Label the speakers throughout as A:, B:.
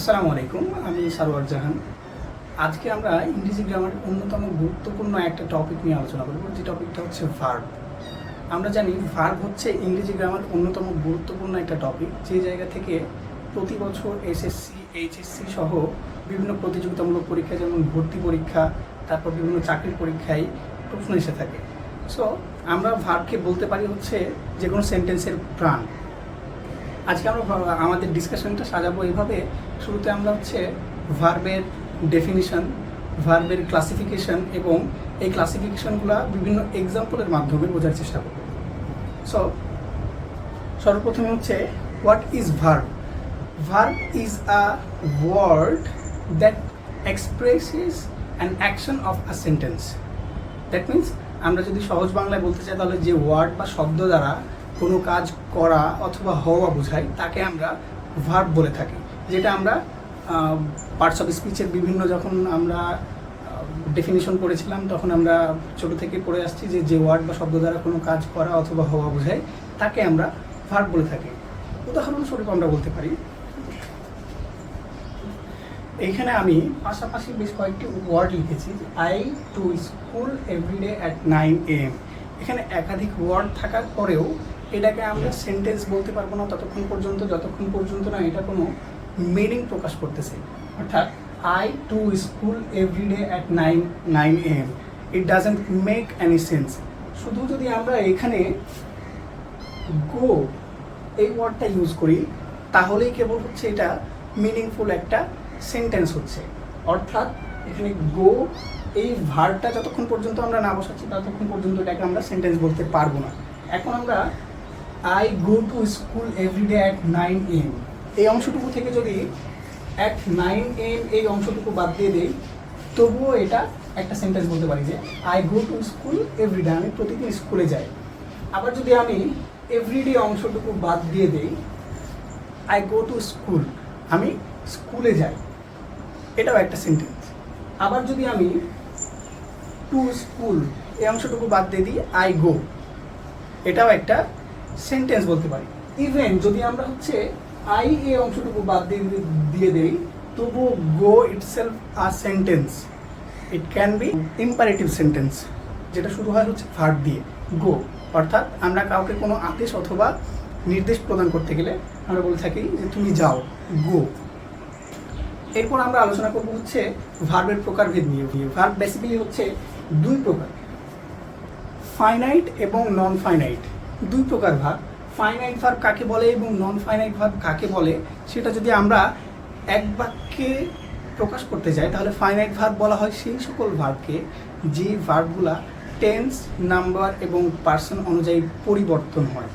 A: আসসালামু আলাইকুম, আমি সারোয়ার জাহান। আজকে আমরা ইংরেজি গ্রামার অন্যতম গুরুত্বপূর্ণ একটা টপিক নিয়ে আলোচনা করব, যে টপিকটা হচ্ছে ভার্ব আমরা জানি ভার্ব হচ্ছে ইংরেজি গ্রামার অন্যতম গুরুত্বপূর্ণ একটা টপিক যে জায়গা থেকে প্রতি বছর এসএসসি এইচএসসি সহ বিভিন্ন প্রতিযোগিতামূলক পরীক্ষা যেমন ভর্তি পরীক্ষা, তারপর বিভিন্ন চাকরির পরীক্ষায় প্রশ্ন এসে থাকে। সো আমরা ভার্বকে বলতে পারি হচ্ছে যে কোনো সেন্টেন্সের প্রাণ। আজকে আমরা আমাদের ডিসকাশনটা সাজাবো এইভাবে। শুরুতে আমরা হচ্ছে ভার্বের ডেফিনিশন ভার্বের ক্লাসিফিকেশন এবং এই ক্লাসিফিকেশনগুলো বিভিন্ন এক্সাম্পলের মাধ্যমে বোঝার চেষ্টা করব। সো সর্বপ্রথমে হচ্ছে what is verb verb is a word that expresses an action of a sentence that means আমরা যদি সহজ বাংলায় বলতে চাই, তাহলে যে ওয়ার্ড বা শব্দ দ্বারা কোনো কাজ করা অথবা হওয়া বোঝায়, তাকে আমরা ভার্ব বলে থাকি, যেটা আমরা পার্টস অফ স্পিচের বিভিন্ন যখন আমরা ডেফিনেশন করেছিলাম, তখন আমরা ছোট থেকে পড়ে আসছি যে যে ওয়ার্ড বা শব্দ দ্বারা কোনো কাজ করা অথবা হওয়া বোঝায়, তাকে আমরা ভার্ব বলে থাকি। উদাহরণস্বরূপ আমরা বলতে পারি এইখানে আমি পাশাপাশি বেশ কয়েকটি ওয়ার্ড লিখেছি I to school everyday at nine am এখানে একাধিক ওয়ার্ড থাকার পরেও এটাকে আমরা সেন্টেন্স বলতে পারব না, ততক্ষণ পর্যন্ত, যতক্ষণ পর্যন্ত না এটা কোনো মিনিং প্রকাশ করতেছে। অর্থাৎ I to school everyday at nine nine am it doesn't make any sense শুধু যদি আমরা এখানে গো এই ওয়ার্ডটা ইউজ করি, তাহলেই কেবল হচ্ছে এটা মিনিংফুল একটা সেন্টেন্স হচ্ছে। অর্থাৎ, এখানে গো এই ভার্বটা যতক্ষণ পর্যন্ত আমরা না বসাচ্ছি, ততক্ষণ পর্যন্ত এটাকে আমরা সেন্টেন্স বলতে পারব না। এখন আমরা I go to school everyday at nine am এই অংশটুকু থেকে যদি অ্যাট নাইন এম এই অংশটুকু বাদ দিয়ে দিই, তবুও এটা একটা সেন্টেন্স বলতে পারি যে I go to school everyday আমি প্রতিদিন স্কুলে যাই। আবার যদি আমি এভরিডে অংশটুকু বাদ দিয়ে দিই আই গো টু স্কুল আমি স্কুলে যাই। এটাও একটা সেন্টেন্স আবার যদি আমি টু স্কুল এই অংশটুকু বাদ দিয়ে দিই আই গো এটাও একটা সেন্টেন্স বলতে পারি। ইভেন যদি আমরা হচ্ছে আই এ অংশটুকু বাদ দিয়ে দিয়ে দেই তবু go itself a sentence it can be imperative sentence যেটা শুরু হয় হচ্ছে ভার্ব দিয়ে গো অর্থাৎ আমরা কাউকে কোনো আদেশ অথবা নির্দেশ প্রদান করতে গেলে আমরা বলে থাকি যে তুমি যাও গো এরপর আমরা আলোচনা করব হচ্ছে ভার্বের প্রকারভেদ নিয়ে। ভার্ব বেসিক্যালি হচ্ছে দুই প্রকার ফাইনাইট এবং নন ফাইনাইট দুই প্রকার ভার্ব ফাইনাইট ভার্ব কাকে বলে এবং নন ফাইনাইট ভার্ব কাকে বলে, সেটা যদি আমরা এক বাক্যে প্রকাশ করতে যাই, তাহলে ফাইনাইট ভার্ব বলা হয় সেই সকল ভার্বকে যে ভার্বগুলা টেন্স নাম্বার এবং পার্সন অনুযায়ী পরিবর্তন হয়।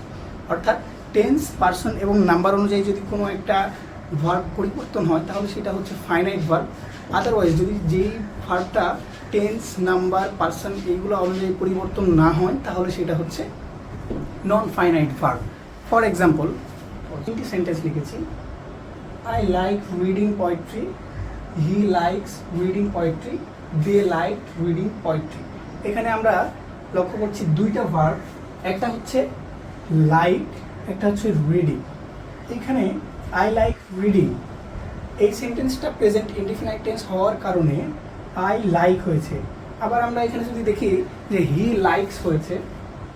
A: অর্থাৎ টেন্স পার্সন এবং নাম্বার অনুযায়ী যদি কোনো একটা ভার্ব পরিবর্তন হয়, তাহলে সেটা হচ্ছে ফাইনাইট ভার্ব আদারওয়াইজ যদি যেই ভার্বটা টেন্স নাম্বার পার্সন এইগুলো অনুযায়ী পরিবর্তন না হয়, তাহলে সেটা হচ্ছে non finite verb for example তিনটি সেন্টেন্স লিখেছি। I like reading poetry he likes reading poetry they like reading poetry এখানে আমরা লক্ষ্য করছি দুইটা ভার্ব একটা হচ্ছে লাইক একটা হচ্ছে রিডিং এখানে আই লাইক রিডিং এই সেন্টেন্সটা প্রেজেন্ট ইনডিফিনাইট টেন্স হওয়ার কারণে আই লাইক হয়েছে। আবার আমরা এখানে যদি দেখি যে হি লাইকস হয়েছে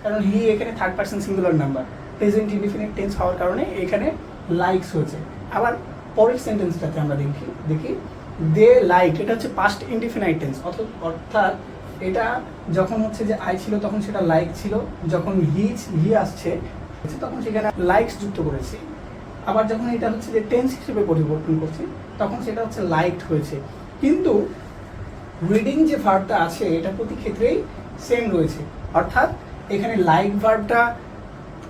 A: কারণ হি এখানে third person singular number present indefinite tense হওয়ার কারণে এখানে লাইকস হয়েছে। আবার পরের সেন্টেন্সটাতে আমরা দেখি দেখি দে লাইক এটা হচ্ছে পাস্ট ইনডিফিনাইট টেন্স অর্থাৎ এটা যখন হচ্ছে যে আই ছিল, তখন সেটা লাইক ছিল। যখন হি হি আসছে, তখন সেখানে লাইকস যুক্ত করেছি। আবার যখন এটা হচ্ছে যে টেন্স হিসেবে পরিবর্তন করছি, তখন সেটা হচ্ছে লাইকড হয়েছে। কিন্তু রিডিং যে ভার্বটা আছে, এটা প্রতি ক্ষেত্রেই সেম রয়েছে। অর্থাৎ এখানে লাইক ভার্বটা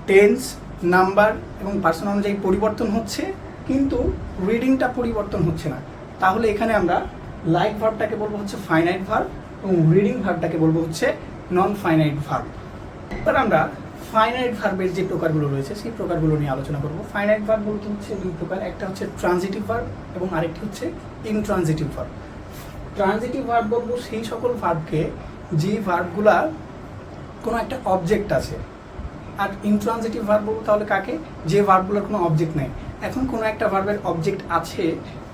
A: টেন্স, নাম্বার এবং পার্সন অনুযায়ী পরিবর্তন হচ্ছে, কিন্তু রিডিংটা পরিবর্তন হচ্ছে না। তাহলে এখানে আমরা লাইক ভার্বটাকে বলব হচ্ছে ফাইনাইট ভার্ব এবং রিডিং ভার্বটাকে বলব হচ্ছে নন ফাইনাইট ভার্ব এবার আমরা ফাইনাইট ভার্বের যে প্রকারগুলো রয়েছে, সেই প্রকারগুলো নিয়ে আলোচনা করব। ফাইনাইট ভার্ব বলতে হচ্ছে দুই প্রকার, একটা হচ্ছে ট্রানজিটিভ ভার্ব এবং আরেকটি হচ্ছে ইনট্রানজিটিভ ভার্ব ট্রানজিটিভ ভার্ব বলব সেই সকল ভার্বকে যে ভার্বগুলা কোনো একটা অবজেক্ট আছে। আর ইনট্রানজিটিভ ভার্ব বলব তাহলে কাকে? যে ভার্বগুলোর কোনো অবজেক্ট নেই। এখন কোনো একটা ভার্বের অবজেক্ট আছে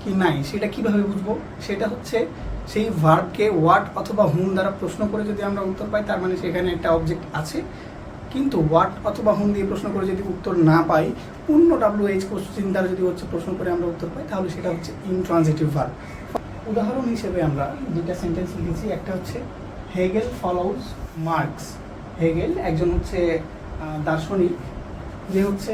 A: কি নাই, সেটা কীভাবে বুঝব? সেটা হচ্ছে সেই ভার্বকে হোয়াট অথবা হুম দ্বারা প্রশ্ন করে যদি আমরা উত্তর পাই, তার মানে সেখানে একটা অবজেক্ট আছে। কিন্তু হোয়াট অথবা হুম দিয়ে প্রশ্ন করে যদি উত্তর না পাই অন্য ডাব্লিউ এইচ কোশ্চিন দ্বারা যদি হচ্ছে প্রশ্ন করে আমরা উত্তর পাই, তাহলে সেটা হচ্ছে ইনট্রানজিটিভ ভার্ব উদাহরণ হিসেবে আমরা দুইটা সেন্টেন্স লিখেছি, একটা হচ্ছে হেগেল ফলোজ মার্কস হেগেল একজন হচ্ছে দার্শনিক, যে হচ্ছে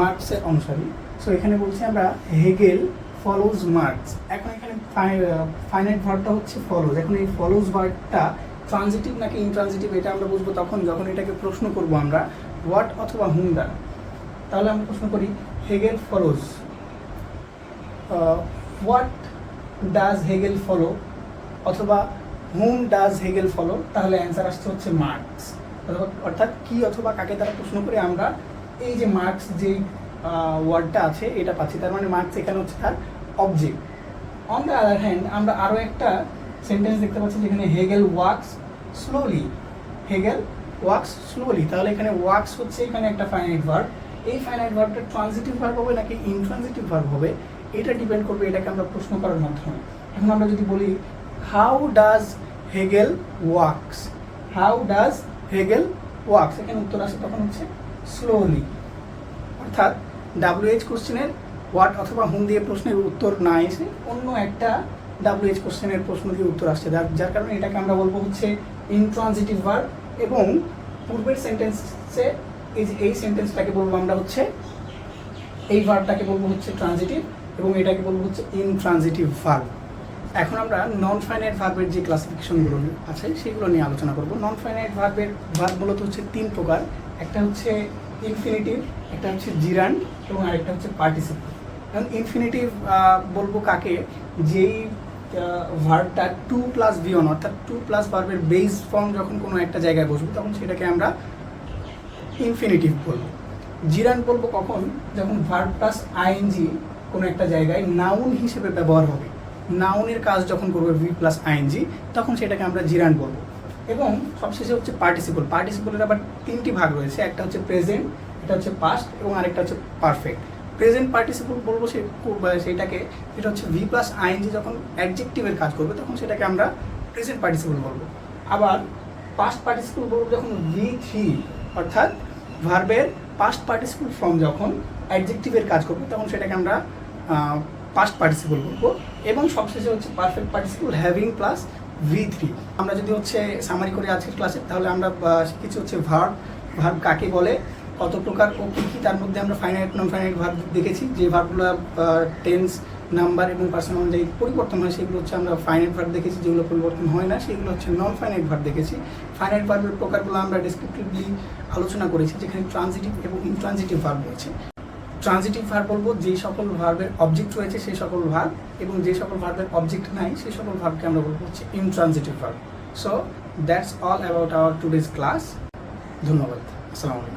A: মার্কসের অনুসারী। সো এখানে বলছি আমরা হেগেল ফলোজ মার্কস। এখন এখানে ফাইনাইট ভার্বটা হচ্ছে ফলোজ এখন এই ফলোজ ভার্বটা ট্রানজিটিভ নাকি ইনট্রানজিটিভ এটা আমরা বুঝব তখন, যখন এটাকে প্রশ্ন করব আমরা হোয়াট অথবা হুম দ্বারা। তাহলে আমরা প্রশ্ন করি, Hegel follows what does Hegel follow অথবা হুম ডাজ হেগেল ফলো তাহলে অ্যান্সার আসছে হচ্ছে মার্কস। অর্থাৎ কি অথবা কাকে দ্বারা প্রশ্ন করে আমরা এই যে মার্কস যে ওয়ার্ডটা আছে, এটা পাচ্ছি। তার মানে মার্কস এখানে হচ্ছে তার object on the other hand আমরা আরও একটা সেন্টেন্স দেখতে পাচ্ছি যেখানে Hegel works slowly Hegel works slowly তাহলে এখানে ওয়ার্কস হচ্ছে এখানে একটা ফাইনাইট ভার্ব এই ফাইনাইট ভার্বটা ট্রানজিটিভ ভার্ব হবে নাকি ইনট্রানজিটিভ ভার্ব হবে? এটা ডিপেন্ড করবে, এটাকে আমরা প্রশ্ন করার মাধ্যমে। এখন আমরা যদি বলি how does Hegel works how does Hegel works এখানে উত্তর আসে তখন হচ্ছে স্লোলি অর্থাৎ ডাব্লিউএইচ কোশ্চেনের হোয়াট অথবা হুম দিয়ে প্রশ্নের উত্তর না এসে অন্য একটা ডাব্লিউএইচ কোশ্চেনের প্রশ্ন দিয়ে উত্তর আসছে। যার যার কারণে এটাকে আমরা বলব হচ্ছে ইনট্রানজিটিভ ভার্ব এবং পূর্বের সেন্টেন্সে এই এই সেন্টেন্সটাকে বলব আমরা হচ্ছে, এই ভার্বটাকে বলব হচ্ছে ট্রানজিটিভ এবং এটাকে বলব হচ্ছে ইনট্রানজিটিভ ভার্ব এখন আমরা নন ফাইনাইট ভার্বের যে ক্লাসিফিকেশনগুলো আছে, সেগুলো নিয়ে আলোচনা করব। নন ফাইনাইট ভার্বের ভার্ব মূলত হচ্ছে তিন প্রকার। একটা হচ্ছে ইনফিনিটিভ একটা হচ্ছে জিরান্ড এবং আরেকটা হচ্ছে পার্টিসিপল এখন ইনফিনিটিভ বলব কাকে? যেই ভার্বটা টু প্লাস বিয়ন অর্থাৎ টু প্লাস ভার্বের বেস ফর্ম যখন কোনো একটা জায়গায় বসবো, তখন সেটাকে আমরা ইনফিনিটিভ বলব। জিরান বলব কখন? যখন ভার্ব প্লাস আইএনজি কোনো একটা জায়গায় নাউন হিসেবে ব্যবহার হবে। নাউনের কাজ যখন করবে ভি প্লাস আইএনজি তখন সেটাকে আমরা জিরান বলব। এবং সবশেষে হচ্ছে পার্টিসিপল পার্টিসিপলের আবার তিনটি ভাগ রয়েছে, একটা হচ্ছে প্রেজেন্ট এটা হচ্ছে পাস্ট এবং আরেকটা হচ্ছে পারফেক্ট প্রেজেন্ট পার্টিসিপল বলব সে সেটাকে, এটা হচ্ছে ভি প্লাস আইএনজি যখন অ্যাডজেক্টিভের কাজ করবে, তখন সেটাকে আমরা প্রেজেন্ট পার্টিসিপল বলব। আবার পাস্ট পার্টিসিপল বলব যখন ভি থ্রি অর্থাৎ ভার্বের পাস্ট পার্টিসিপল ফর্ম যখন অ্যাডজেক্টিভের কাজ করবে, তখন সেটাকে আমরা পাস্ট পার্টিসিপল বলব, এবং সবশেষে হচ্ছে perfect participle having plus V three আমরা যদি হচ্ছে সামারি করে আজকের ক্লাসে তাহলে আমরা কিছু হচ্ছে ভার্ব ভার্ব কাকে বলে, কত প্রকার ও কী কী, তার মধ্যে আমরা ফাইনাইট নন ফাইনাইট ভার্ব দেখেছি, যে ভার্বগুলো টেন্স নাম্বার এবং পার্সোনাল অনুযায়ী পরিবর্তন হয়, সেগুলো হচ্ছে আমরা ফাইনাইট ভার্ব দেখেছি, যেগুলো পরিবর্তন হয় না, সেগুলো হচ্ছে নন ফাইনাইট ভার্ব দেখেছি ফাইনাইট ভার্বের প্রকারগুলো আমরা ডেসক্রিপটিভলি আলোচনা করেছি, যেখানে ট্রানজিটিভ এবং ইনট্রানজিটিভ ভার্ব রয়েছে। ট্রানজিটিভ ভার বলব, যে সকল ভার্বের অবজেক্ট রয়েছে সেই সকল ভার্ব এবং যে সকল ভার্বের অবজেক্ট নাই সেই সকল ভার্বকে আমরা বলব হচ্ছে intransitive verb so that's all about our today's class ধন্যবাদ। আসসালামু আলাইকুম।